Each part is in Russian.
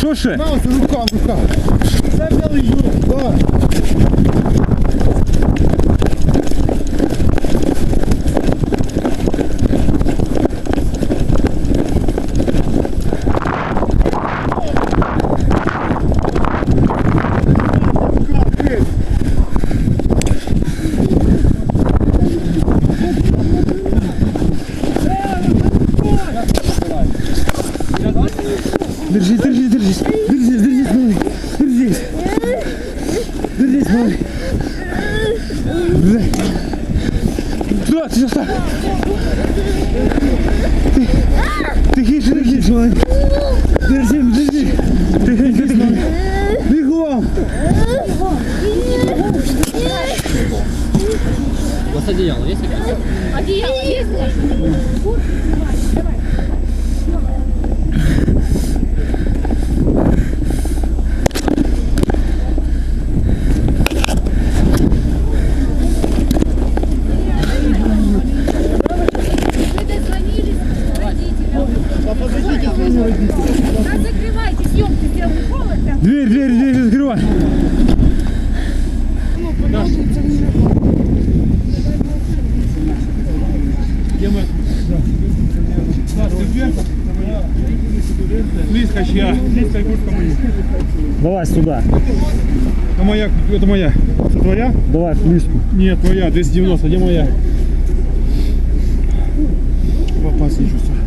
Що ще? На, ось рука, рука. Це взяли Юру. Давай. Туда, ты сейчас так. Ты, тихіше, тихіше, малий. Держи, держи. Тихенько, тихенько. Бігом. У вас одеяло есть какое-то? Одеяло есть? Вы Дверь, дверь, дверь, закрывай. Близко чья? Близко игрушка моя. Давай сюда. Это моя, это моя. Это твоя? Давай в лиску. Нет, твоя, 290, где моя? Попасть не чувствую.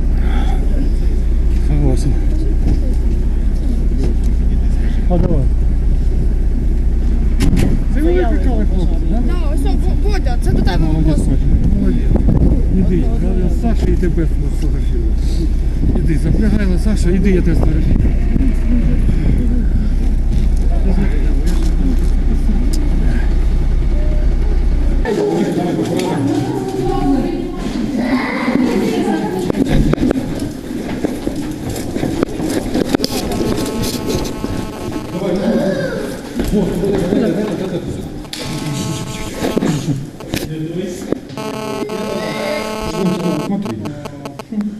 Хлопці, да? Ось о, Бодя, це до тебе вопрос. Іди, я Саша і тебе сфотографірую. Іди, запрягайла, Саша, іди, я тебе сфотографірую.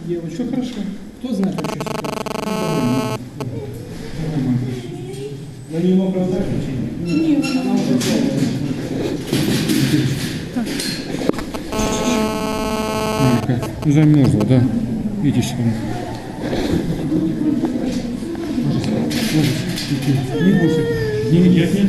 Девочка, хорошо. Кто знает вообще На нее оправдать Нет, она уже Замерзла, да. Видишь, там. Не бойся. Не, я не